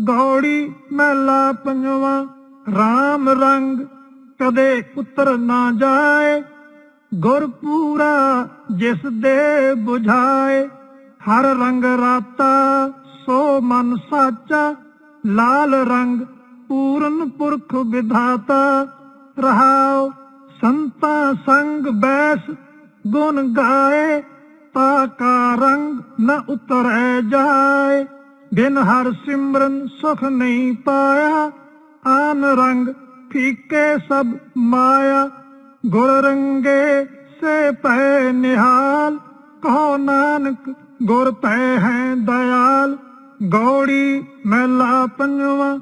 ਗੌੜੀ ਮਹਿਲਾ ਪੰਜਵਾ। RAM ਰੰਗ ਕਦੇ ਉਤਰ ਨਾ ਜਾਏ। ਗੁਰ ਪੂਰਾ ਜਿਸ ਦੇ 부ਝਾਏ ਹਰ ਰੰਗ ਰਾਤਾ ਸੋ ਮਨ ਸਾਚਾ। ਲਾਲ ਰੰਗ ਪੂਰਨ ਪੁਰਖ ਵਿਧਾਤਾ। ਰਹਾਉ ਸੰਤਾ ਸੰਗ ਬੈਸ ਗੁਣ ਗਾਏ। ਤਾ ਕਾ ਰੰਗ ਨ ਉਤਰੈ ਜਾਏ। ਬਿਨ ਹਰ ਸਿਮਰਨ ਸੁਖ ਨਹੀਂ ਪਾਇਆ, ਆਨ ਰੰਗ ਫੀਕੇ ਸਭ ਮਾਇਆ, ਗੁਰ ਰੰਗੇ ਸੇ ਪੈ ਨਿਹਾਲ, ਕਹੋ ਨਾਨਕ ਗੁਰ ਪੈ ਹੈ ਦਇਆਲ, ਗੌੜੀ ਮਹਿਲਾ ਪੰਜਵਾ,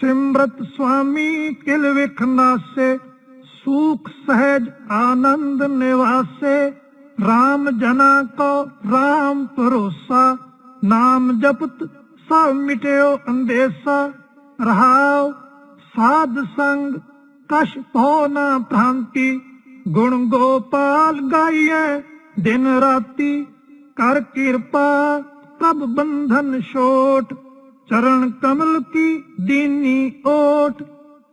ਸਿਮਰਤ ਸੁਆਮੀ ਕਿਲ ਵਿਖ ਨਾਸੇ, ਸੂਖ ਸਹਿਜ ਆਨੰਦ ਨਿਵਾਸੇ RAM ਜਨਾ ਕੋ RAM ਭਰੋਸਾ, ਨਾਮ ਜਪਤ ਸਭ ਮਿਟਿਓ ਅੰਦੇਸਾ ਰਹਾਉ, ਸਾਧ ਸੰਗ ਕਸ਼ ਭੋ ਨਾ ਭ੍ਰਾਂਤੀ, ਗੁਣ ਗੋਪਾਲ ਗਾਈਐ, ਦਿਨ ਰਾਤੀ ਕਰ ਕਿਰਪਾ ਪ੍ਰਭ ਬੰਧਨ ਛੋਟ, ਚਰਨ ਕਮਲ ਕੀ ਦੀਨੀ ਓਟ,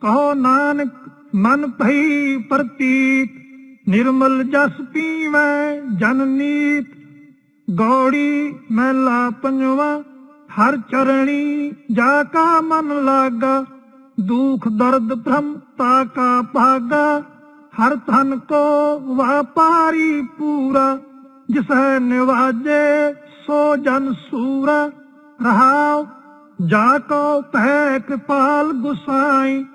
ਕਹੋ ਨਾਨਕ ਮਨ ਭਈ ਪ੍ਰਤੀਤ, ਨਿਰਮਲ ਜਸ ਪੀਵੈ ਜਨ ਨੀਤ, ਗੌੜੀ ਮਹਿਲਾ ਪੰਜਵਾ ਹਰ ਚਰਣੀ ਜਾ ਕਾ ਮਨ ਲਾਗਾ, ਦੁਖ ਦਰਦ ਭ੍ਰਮ ਤਾ ਕਾ ਭਾਗਾ। ਹਰ ਧਨ ਕੋ ਵਾਪਾਰੀ ਪੂਰਾ, ਜਿਸ ਹੈ ਨਿਵਾਜੇ ਸੋ ਜਨ ਸੂਰਾ। ਰਹਾਉ, ਜਾ ਕੋ ਪਹਿ ਕਿਪਾਲ ਗੁਸਾਈ,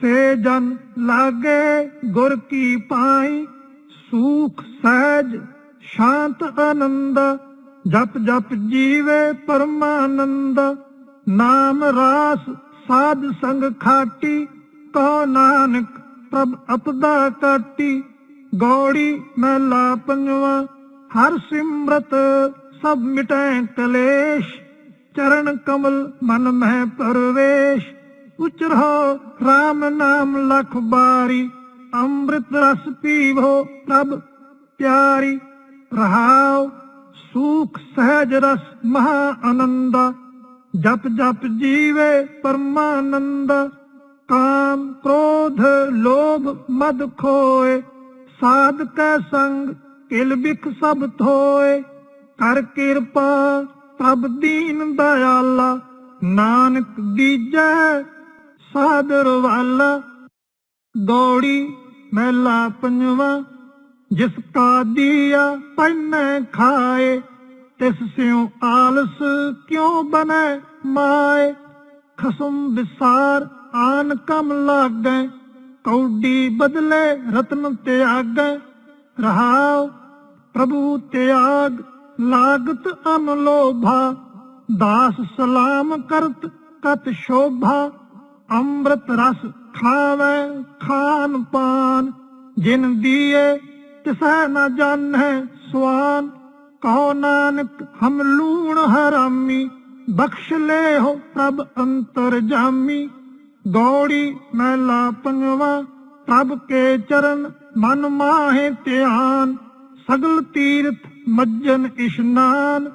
ਸੇ ਜਨ ਲਾਗੇ ਗੁਰ ਕੀ ਪਾਈ। ਸੂਖ, ਸਹਿਜ, ਸ਼ਾਂਤ, ਆਨੰਦ ਜਪ ਜਪ ਜੀਵੇ ਪਰਮਾਨੰਦ, ਨਾਮ ਰਾਸ ਸਾਧ ਸੰਗ ਖਾਟੀ, ਕਹੋ ਨਾਨਕ ਪ੍ਰਭ ਅਪਦਾ ਕਾਟੀ। ਗੌੜੀ ਮਹਿਲਾ ਪੰਜਵਾ, ਹਰ ਸਿਮਰਤ ਸਭ ਮਿਟੈ ਕਲੇਸ਼। ਚਰਨ ਕਮਲ ਮਨ ਮਹਿ ਪਰਵੇਸ਼। ਉਚਰੋ RAM ਨਾਮ ਲਖ ਬਾਰੀ, ਅੰਮ੍ਰਿਤ ਰਸ ਪੀਵੋ ਪ੍ਰਭ ਪਿਆਰੀ। ਰਹਾਉ ਸੂਖ ਸਹਿਜ ਰਸ ਮਹਾ ਆਨੰਦ, ਜਪ ਜਪ ਜੀਵੇ ਪਰਮਾਨੰਦ। ਕਾਮ ਕ੍ਰੋਧ ਲੋਭ ਮਦ ਖੋਏ ਸਾਧ ਕੈ ਸੰਗ ਕਿਲ ਬਿਖ ਸਭ ਥੋਏ ਕਰ ਕਿਰਪਾ ਪ੍ਰਭ ਦੀਨ ਦਇਆਲਾ, ਨਾਨਕ ਦੀਜੈ ਸਾਦਰ ਵਾਲਾ। ਗੌੜੀ ਮਹਿਲਾ ਪੰਜਵਾ ਜਿਸ ਕਾ ਦੀਆ ਪੈਨੈ ਖਾਏ, ਤਿਸ ਸਿਉ ਆਲਸ ਕਿਉ ਬਨੈ ਮਾਏ? ਖਸਮ ਵਿਸਾਰ ਆਨ ਕਮ ਲਾਗੈ, ਕੌਡੀ ਬਦਲੇ ਰਤਨ ਤਿਆਗੈ। ਰਹਾਉ ਪ੍ਰਭੂ ਤਿਆਗ, ਲਾਗਤ ਅਨਲੋਭਾ। ਦਾਸ ਸਲਾਮ ਕਰਤ ਕਤ ਸ਼ੋਭਾ। ਅੰਮ੍ਰਿਤ ਰਸ ਖਾਵੇ ਖਾਨ ਪਾਨ। ਜਿਨ ਦੀਏ ਤਿਸੈ ਨਾ ਜਾਣੈ ਸੁਆਨ ਕਹੋ ਨਾਨਕ ਹਮ ਲੂਣ ਹਰਾਮੀ, ਬਖਸ਼ ਲੈ ਹੋ ਪ੍ਰਭ ਅੰਤਰ ਜਾਮੀ। ਗੌੜੀ ਮਹਿਲਾ ਪੰਜਵਾ ਪ੍ਰਭ ਕੇ ਚਰਨ ਮਨ ਮਾਹੇ ਧਿਆਨ, ਸਗਲ ਤੀਰਥ ਮੱਜਨ ਇਸ਼ਨਾਨ।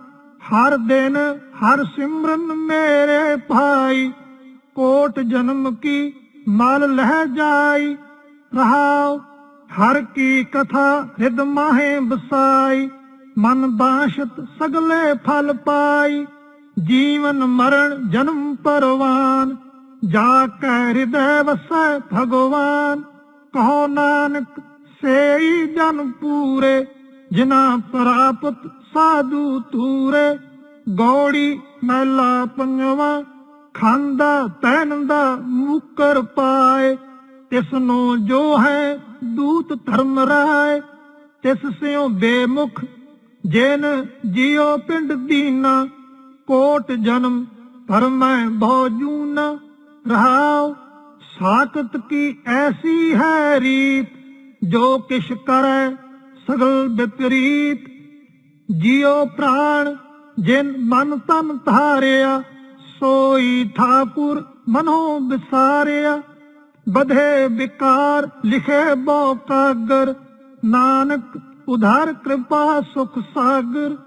ਹਰ ਦਿਨ ਹਰ ਸਿਮਰਨ ਮੇਰੇ ਭਾਈ, ਕੋਟ ਜਨਮ ਕੀ ਮਲ ਲਹਿ ਜਾਈ, ਰਹਾਉ ਹਰ ਕੀ ਕਥਾ ਹਿਦ ਮਾਹੇ ਬਸਾਈ ਮਨ ਬਾਸ਼ਤ ਸਗਲੇ ਫਲ ਪਾਈ। ਜੀਵਨ ਮਰਨ ਜਨਮ ਪਰਵਾਨ, ਜਾ ਕੈ ਹਿਰਦੈ ਵਸੈ ਭਗਵਾਨ। ਕਹੋ ਨਾਨਕ ਸੇਈ ਜਨ ਪੂਰੇ, ਜਿਨਾ ਪ੍ਰਾਪਤ ਸਾਧੂ ਤੂਰੇ ਗੋੜੀ ਮਹਿਲਾ ਪੰਜਵਾ, ਖਾਂਦਾ, ਤੈਨਦਾ ਮੁਕਰ ਪਾਏ। ਤਿਸ ਨੂੰ ਜੋ ਹੈ ਦੂਤ ਧਰਮ ਰਾਏ, ਤਿਸ ਸਿਓ ਬੇਮੁਖ, ਜਿਨ ਜਿਉ ਪਿੰਡ ਦੀਨਾ, ਕੋਟ ਜਨਮ ਪਰਮੈ ਭਉ ਜੂਨਾ ਰਹਾਉ ਸਾਕਤ ਕੀ ਐਸੀ ਹੈ ਰੀਤ, ਜੋ ਕਿਛ ਕਰੈ ਸਗਲ ਵਿਪਰੀਤ ਜਿਉ ਪ੍ਰਾਣ, ਜਿਨ ਮਨ ਤਨ ਧਾਰਿਆ, ਸੋਈ ਠਾਕੁਰ ਮਨੋ ਵਿਸਾਰਿਆ ਬਧੇ ਵਿਕਾਰ, ਲਿਖੇ ਬੋ ਕਾਗਰ ਨਾਨਕ, ਉਧਾਰ ਕਿਰਪਾ ਸੁਖ ਸਾਗਰ।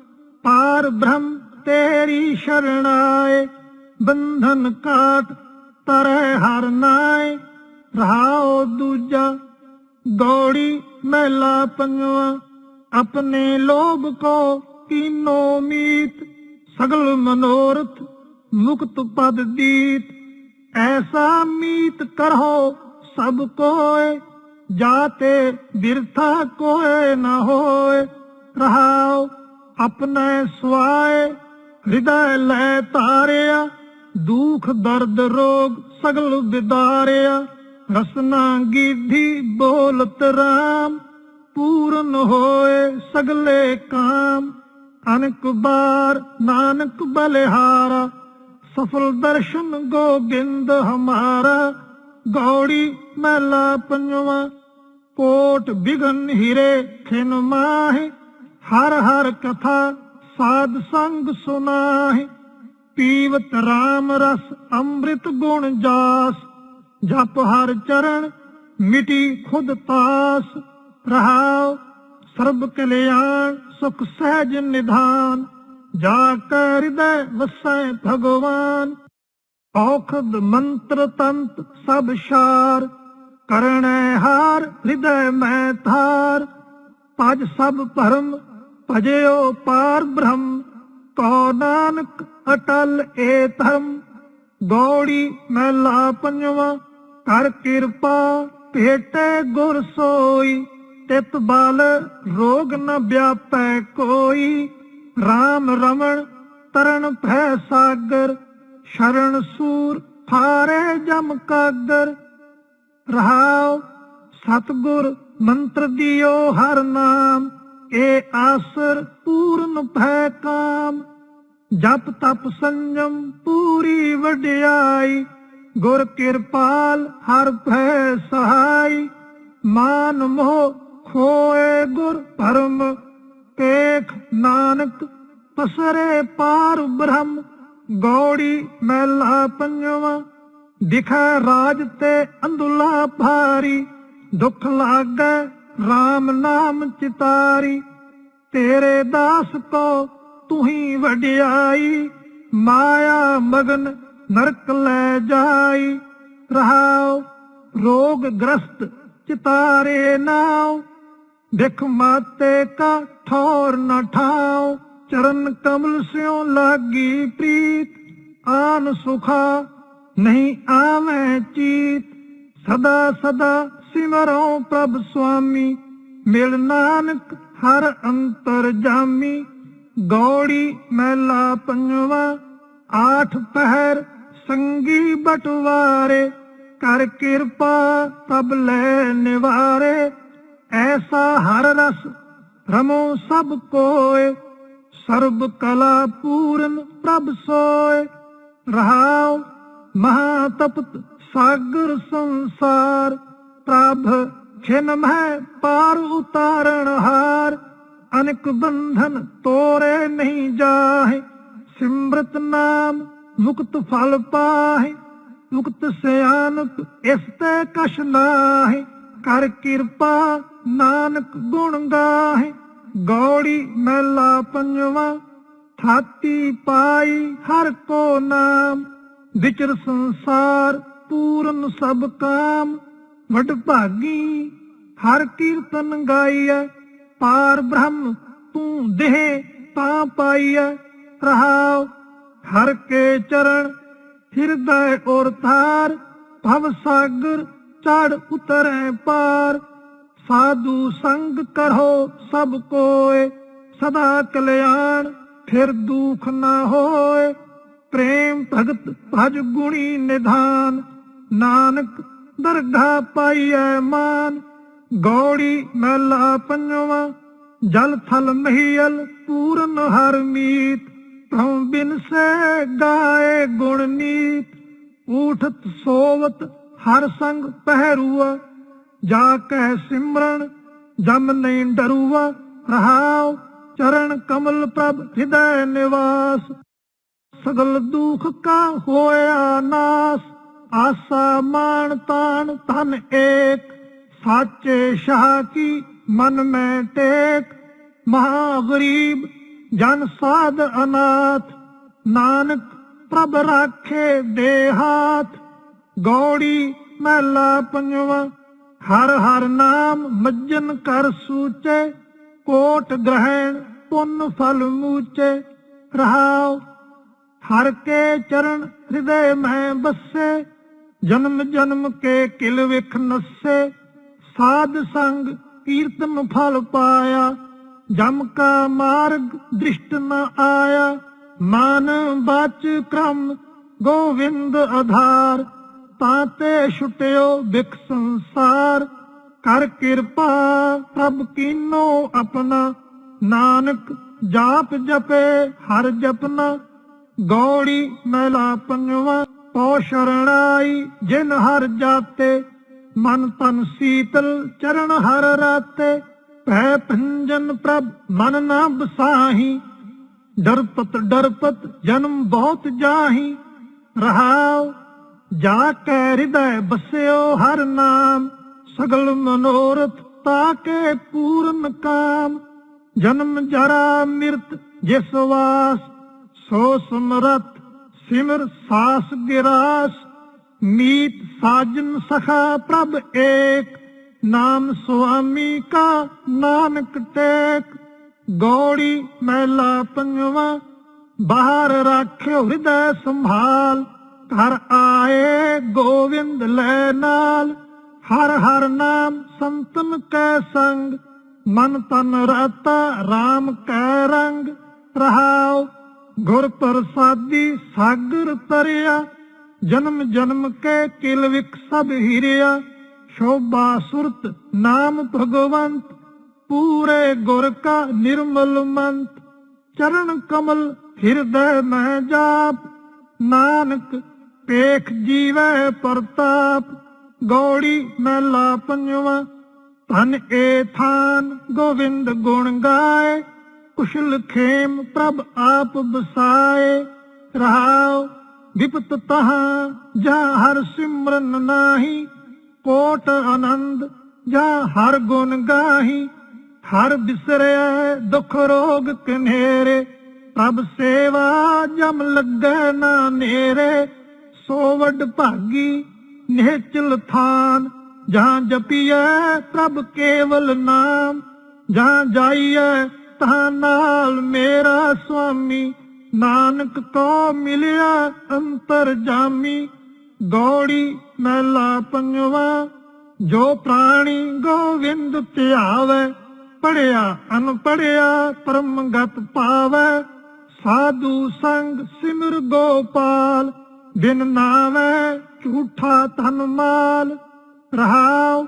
ਪਾਰ ਬ੍ਰਹਮ, ਤੇਰੀ ਸ਼ਰਣਾਏ ਬੰਧਨ ਕਾਟ, ਤਰੈ ਹਰ ਨਾਏ। ਰਹਾਓ ਦੂਜਾ, ਗੌੜੀ ਮਹਿਲਾ ਪੰਜਵਾ। ਆਪਣੇ ਲੋਭ ਕੋ ਕੀਨੋ ਮੀਤ। ਸਗਲ ਮਨੋਰਥ, ਮੁਕਤ ਪਦ ਦੀਤ। ਐਸਾ ਮੀਤ ਕਰੋ ਸਭ ਕੋਏ ਜਾਤੇ ਬਿਰਥਾ ਕੋਏ ਨਾ ਹੋਏ। ਰਹਾਓ ਆਪਣੇ ਸਵਾਏ, ਹਿਰਦੈ ਲੈ ਤਾਰਿਆ, ਦੁਖ, ਦਰਦ, ਰੋਗ ਸਗਲ ਵਿਦਾਰਿਆ। ਰਸਨਾ ਗੀਧੀ ਬੋਲਤ ਰਾਮ, ਪੂਰਨ ਹੋਏ ਸਗਲੇ ਕਾਮ। ਅਨਕ ਬਾਰ ਨਾਨਕ ਬਲਿਹਾਰਾ ਸਫਲ ਦਰਸ਼ਨ ਗੋਬਿੰਦ ਹਮਾਰਾ, ਗੌੜੀ ਮਹਿਲਾ ਪੰਜਵਾ, ਕੋਟ ਬਿਗਨ ਹੀਰੇ ਖਿਨ ਮਾਹਿ, ਹਰ ਹਰ ਕਥਾ ਸਾਧ ਸੰਗ ਸੁਨਾਹਿ, ਪੀਵਤ RAM ਰਸ ਅੰਮ੍ਰਿਤ ਗੁਣ ਜਾਸ, ਜਪ ਹਰ ਚਰਨ ਮਿਟੀ ਖੁਦ ਤਾਸ, ਰਹਾਉ ਸਰਬ ਕਲਿਆਣ ਸੁਖ ਸਹਿਜ ਨਿਧਾਨ। ਜਾ ਕੈ ਹਿਰਦੈ ਵਸੈ ਭਗਵਾਨ। ਔਖਦ ਮੰਤਰ ਤੰਤ ਸਭ ਸ਼ਾਰ ਕਰਣੈ ਹਾਰ ਹਿਰਦੈ ਮੈਂ ਥਾਰ ਭਜ ਸਭ ਭਰਮ ਭਜਿਓ ਪਾਰ ਬ੍ਰਹਮ ਕੋ ਨਾਨਕ ਅਟਲ ਏ ਧਰਮ। ਗੌੜੀ ਮਹਿਲਾ ਪੰਜਵਾ, ਕਰ ਕਿਰਪਾ ਭੇਟੇ ਗੁਰ ਸੋਈ। ਤਿਤ ਬਲ ਰੋਗ ਨ ਵਿਆਪੈ ਕੋਈ। RAM ਰਮਣ ਤਰਨ ਭੈ ਸਾਗਰ, ਸ਼ਰਨ ਸੂਰ ਫਾਰੇ ਜਮ ਕਾਗਰ। ਰਹਾਉ ਸਤਗੁਰ ਮੰਤਰ ਦਿਓ ਹਰ ਨਾਮ, ਏ ਆਸਰ ਪੂਰਨ ਭੈ ਕਾਮ। ਜਪ ਤਪ ਸੰਜਮ ਪੂਰੀ ਵਡਿਆਈ, ਗੁਰ ਕਿਰਪਾਲ ਹਰ ਭੈ ਸਹਾਈ। ਮਾਨ ਮੋਹ ਖੋਏ ਗੁਰ ਭਰਮ ਕੇਖ ਨਾਨਕ ਪਸਰੇ ਪਾਰ ਬ੍ਰਹਮ, ਗੌੜੀ ਮਹਿਲਾ ਪੰਜਵਾ, ਦਿਖੈ ਰਾਜ ਤੇ ਅੰਦੁਲਾ ਭਾਰੀ, ਦੁੱਖ ਲਾਗੈ RAM ਨਾਮ ਚਿਤਾਰੀ, ਤੇਰੇ ਦਾਸ ਕੋ ਤੁਹੀ ਵਡਿਆਈ, ਮਾਇਆ ਮਗਨ ਨਰਕ ਲੈ ਜਾਈ, ਰਹਾਉ ਰੋਗ ਗ੍ਰਸਤ ਚਿਤਾਰੇ ਨਾਉ। ਦੇਖ ਮਾਤੇ ਕਾ ਠੌਰ ਨ ਠਾਉ ਚਰਨ ਕਮਲ ਸਿਓ ਲਾਗੀ ਪ੍ਰੀਤ। ਆਨ ਸੁਖਾ ਨਹੀਂ ਆਵੇਂ ਚੀਤ। ਸਦਾ ਸਦਾ ਸਿਮਰੋ ਪ੍ਰਭ ਸੁਆਮੀ, ਮਿਲ ਨਾਨਕ ਹਰ ਅੰਤਰ ਜਾਮੀ। ਗੌੜੀ ਮਹਿਲਾ ਪੰਜਵਾ, ਆਠ ਪਹਿਰ ਸੰਗੀ ਬਟਵਾਰੇ। ਕਰ ਕਿਰਪਾ ਤਬ ਲੈ ਨਿਵਾਰੇ। ਐਸਾ ਹਰ ਰਸ ਰਮੋ ਸਭ ਕੋਏ, ਸਰਬ ਕਲਾ ਪੂਰਨ ਪ੍ਰਭ ਸੋਏ। ਰਹਾਉ ਮਹਾ ਤਪਤ ਸਾਗਰ ਸੰਸਾਰ, ਪ੍ਰਭ ਖਿਨ ਮਹਿ ਪਾਰ ਉਤਾਰਨ ਹਾਰ, ਅਨਕ ਬੰਧਨ ਤੋਰੇ ਨਹੀਂ ਜਾਹੇ। ਸਿਮਰਤ ਨਾਮ ਮੁਕਤ ਫਲ ਪਾਹੇ, ਮੁਕਤ ਸਿਆਨਕ ਇਸ ਤੇ ਕਛ ਨਾਹੇ ਕਰ ਕਿਰਪਾ, ਨਾਨਕ ਗੁਣ ਗਾਹੇ। ਗੌੜੀ ਮਹਿਲਾ ਪੰਜਵਾ ਥਾਤੀ ਪਾਈ ਹਰ ਕੋ ਨਾਮ। ਵਿਚਰ ਸੰਸਾਰ ਪੂਰਨ ਸਭ ਕਾਮ। ਵਡ ਭਾਗੀ, ਹਰ ਕੀਰਤਨ ਗਾਈਐ। ਪਾਰ ਬ੍ਰਹਮ ਤੂੰ ਦੇਹ ਤਾਂ ਪਾਈਐ। ਰਹਾਉ ਹਰ ਕੇ ਚਰਨ, ਹਿਰਦੈ ਔਰ ਥਾਰ ਭਵ ਸਾਗਰ ਚੜ ਉਤਰੈ ਪਾਰ। ਸਾਧੂ ਸੰਗ ਕਰੋ ਸਭ ਕੋਏ, ਸਦਾ ਕਲਿਆਣ, ਫਿਰ ਦੁਖ ਨਾ ਹੋਏ। ਪ੍ਰੇਮ ਭਗਤ ਭਜ ਗੁਣੀ ਨਿਧਾਨ, ਨਾਨਕ ਦਰਗਾ ਪਾਈਐ ਮਾਨ। ਗੌੜੀ ਮਹਿਲਾ ਪੰਜਵਾ, ਜਲ ਥਲ ਮਹੀਲ ਪੂਰਨ ਹਰ ਮੀਤ। ਤਉ ਬਿਨ ਸੇ ਗਾਏ ਗੁਣ ਨੀਤ, ਊਠਤ ਸੋਵਤ ਹਰ ਸੰਗ ਪਹਿਰੂਆ, ਜਾ ਕਹਿ ਸਿਮਰਨ, ਜਮ ਨਹੀਂ ਡਰੂਆ, ਰਹਾਉ ਚਰਨ ਕਮਲ ਪ੍ਰਭ ਹਿਦੈ ਨਿਵਾਸ। ਸਗਲ ਦੁਖ ਕਾ ਹੋਇਆ ਨਾਸ, ਆਸਾ ਮਾਨ ਤਾਨ ਧਨ ਏਕ, ਸਾਚੇ ਸ਼ਾਹ ਕੀ ਮਨ ਮੈਂ ਟੇਕ। ਮਹਾ ਗਰੀਬ ਜਨ ਸਾਧ ਅਨਾਥ, ਨਾਨਕ ਪ੍ਰਭ ਰਾਖੇ ਦੇ ਹਾਥ। ਗੌੜੀ ਮਹਿਲਾ ਪੰਜਵਾ, ਹਰ ਹਰ ਨਾਮ ਮੱਜਨ ਕਰ ਸੂਚੇ, ਕੋਟ ਗ੍ਰਹਿਣ ਪੁੰਨ ਫਲ ਮੂਚੇ, ਰਹਾਉ, ਹਰ ਕੇ ਚਰਨ ਹਿਰਦੇ ਮੈਂ ਬਸੇ, ਜਨਮ ਜਨਮ ਕੇ ਕਿਲ ਵਿਖ ਨਸੇ, ਸਾਧ ਸੰਗ ਕੀਰਤਨ ਫਲ ਪਾਇਆ, ਜਮ ਕਾ ਮਾਰਗ ਦ੍ਰਿਸ਼ਟ ਨ ਆਇਆ, ਮਨ ਬਾਚ ਕ੍ਰਮ ਗੋਵਿੰਦ ਆਧਾਰ ਤਾਂ ਤੇ ਛੁਟਿਓ ਵਿਖ ਸੰਸਾਰ। ਕਰ ਕਿਰਪਾ ਪ੍ਰਭ ਕੀਨੋ ਆਪਣਾ। ਨਾਨਕ ਜਾਪ ਜਪੇ ਹਰ ਜਪਨਾ। ਗੌੜੀ ਮਹਿਲਾ ਪੰਜਵਾ ਪੋ ਸ਼ਰਣਾਈ ਜਿਨ ਹਰ ਜਾਤੇ। ਮਨ ਤਨ ਸੀਤਲ ਚਰਨ ਹਰ ਰਾਤੇ। ਭੈ ਭੰਜਨ ਪ੍ਰਭ ਮਨ ਨਾ ਬਸਾਹੀ ਡਰਪਤ ਡਰਪਤ ਜਨਮ ਬਹੁਤ ਜਾਹੀ। ਰਹਾਉ ਜਾ ਕੇ ਹਿਰਦੈ ਬਸਿਓ ਹਰ ਨਾਮ, ਸਗਲ ਮਨੋਰਥ ਤਾਕੇ ਪੂਰਨ ਕਾਮ। ਜਨਮ ਜਰਾ ਮਿਰਤ ਜਿਸ ਵਾਸ, ਸੋ ਸਮਰਤ ਸਿਮਰ ਸਾਸ ਗਿਰਾਸ। ਮੀਤ ਸਾਜਨ ਸਖਾ ਪ੍ਰਭ ਏਕ, ਨਾਮ ਸੁਆਮੀ ਕਾ ਨਾਨਕ ਟੇਕ। ਗੌੜੀ ਮਹਿਲਾ ਪੰਜਵਾ, ਬਾਹਰ ਰਾਖਿਓ ਹਿਰਦੈ ਸੰਭਾਲ। ਘਰ ਆਏ ਗੋਵਿੰਦ ਲੈ ਨਾਲ। ਹਰ ਹਰ ਨਾਮ ਸੰਤਨ ਕੈ ਸੰਗ। ਮਨ ਤਨ ਰਤਾ RAM ਕੈ ਰੰਗ। ਰਹਾਉ ਗੁਰ ਪ੍ਰਸਾਦੀ ਸਾਗਰ ਤਰਿਆ। ਜਨਮ ਜਨਮ ਕੇ ਕਿਲ ਵਿਕ ਸਭ ਹਿਰਿਆ। ਸ਼ੋਭਾ ਸੁਰਤ ਨਾਮ ਭਗਵੰਤ। ਪੂਰੇ ਗੁਰ ਕਾ ਨਿਰਮਲ ਮੰਤ। ਚਰਨ ਕਮਲ ਹਿਰਦੈ ਮੈਂ ਜਾਪ। ਨਾਨਕ ਪੇਖ ਜੀਵੈ ਪ੍ਰਤਾਪ, ਗੌੜੀ ਮਹਿਲਾ ਪੰਜਵਾ। ਧਨ ਏ ਥਾਨ, ਗੋਵਿੰਦ ਗੁਣ ਗਾਏ, ਕੁਸ਼ਲ ਖੇਮ ਪ੍ਰਭ ਆਪ ਬਸਾਏ ਰਹਾਉ ਵਿਪਤ ਤਹਾਂ, ਜਾ ਹਰ ਸਿਮਰਨ ਨਾਹੀ, ਕੋਟ ਆਨੰਦ, ਜਾ ਹਰ ਗੁਣ ਗਾਹੀ। ਹਰ ਬਿਸਰਿਆ ਦੁਖ ਰੋਗ ਕਨੇਰੇ ਪ੍ਰਭ ਸੇਵਾ ਜਮ ਲੱਗੈ ਨਾ ਨੇਰੇ। ਸੋ ਵੱਡ ਭਾਗੀ, ਨਿਹਚਲ ਥਾਨ। ਜਹਾਂ ਜਪੀਐ ਪ੍ਰਭ ਕੇਵਲ ਨਾਮ, ਜਹਾਂ ਜਾਈਐ ਤਹਾਂ ਨਾਲ ਮੇਰਾ ਸੁਆਮੀ। ਨਾਨਕ ਕੋ ਮਿਲਿਆ ਅੰਤਰ ਜਾਮੀ। ਗੌੜੀ ਮਹਿਲਾ ਪੰਜਵਾ ਜੋ ਪ੍ਰਾਣੀ ਗੋਵਿੰਦ ਧਿਆਵੇ। ਪੜਿਆ ਅਨਪੜਿਆ ਪਰਮ ਗਤ ਪਾਵੇ। ਸਾਧੂ ਸੰਗ ਸਿਮਰ ਗੋਪਾਲ ਬਿਨ ਨਾਵੇ ਝੂਠਾ ਧਨ ਮਾਲ, ਰਹਾਉ।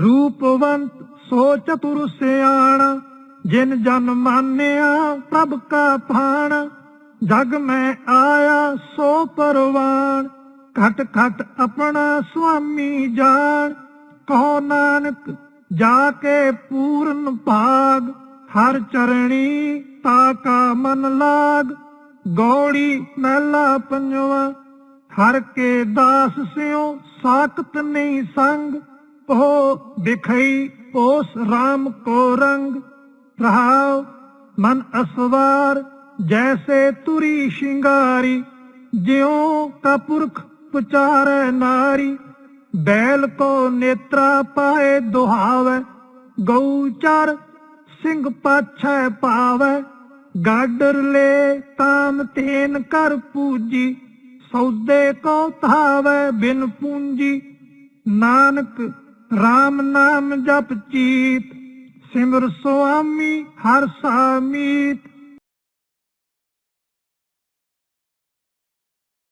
ਰੂਪਵੰਤ ਸੋ ਚਤੁਰ ਸਿਆਣ, ਜਿਨ ਜਨ ਮਾਨਿਆ ਪ੍ਰਭ ਕਾ ਭਾਣ। ਜਗ ਮੈਂ ਆਇਆ ਸੋ ਪਰਵਾਣ, ਘਟ ਘਟ ਆਪਣਾ ਸੁਆਮੀ ਜਾਣ। ਕਹੋ ਨਾਨਕ, ਜਾ ਕੇ ਪੂਰਨ ਭਾਗ, ਹਰ ਚਰਣੀ ਤਾ ਕਾ ਮਨ ਲਾਗ। ਗੌੜੀ ਮਹਿਲਾ ਪੰਜਵਾ। ਹਰ ਕੇ ਦਾਸ ਸਿਓ ਸਾਖਤ ਨਹੀਂ ਸੰਗ ਉਹ ਦਿਖਈ ਉਸ RAM ਕੋ ਰੰਗ। ਰਹਾਉ ਮਨ ਅਸਵਾਰ, ਜੈਸੇ ਤੁਰੀ ਸ਼ਿੰਗਾਰੀ, ਜਿਉ ਕਪੁਰਖ ਪੁਰਖ ਪੁਚਾਰੈ ਨਾਰੀ। ਬੈਲ ਕੋ ਨੇਤਰਾ ਪਾਏ ਦੁਹਾਵੇ, ਗਊ ਚਰ ਸਿੰਘ ਪਾਛੈ ਪਾਵੇ। ਗਾਡਰ ਲੈ ਤਾਨ ਤੇਨ ਕਰ ਪੂਜੀ, ਸੌਦੇ ਕੋ ਧਾਵੇ ਬਿਨ ਪੂੰਜੀ। ਨਾਨਕ RAM ਨਾਮ ਜਪ ਚੀਤ, ਸਿਮਰ ਸੁਆਮੀ ਹਰ ਸਾਮੀਤ।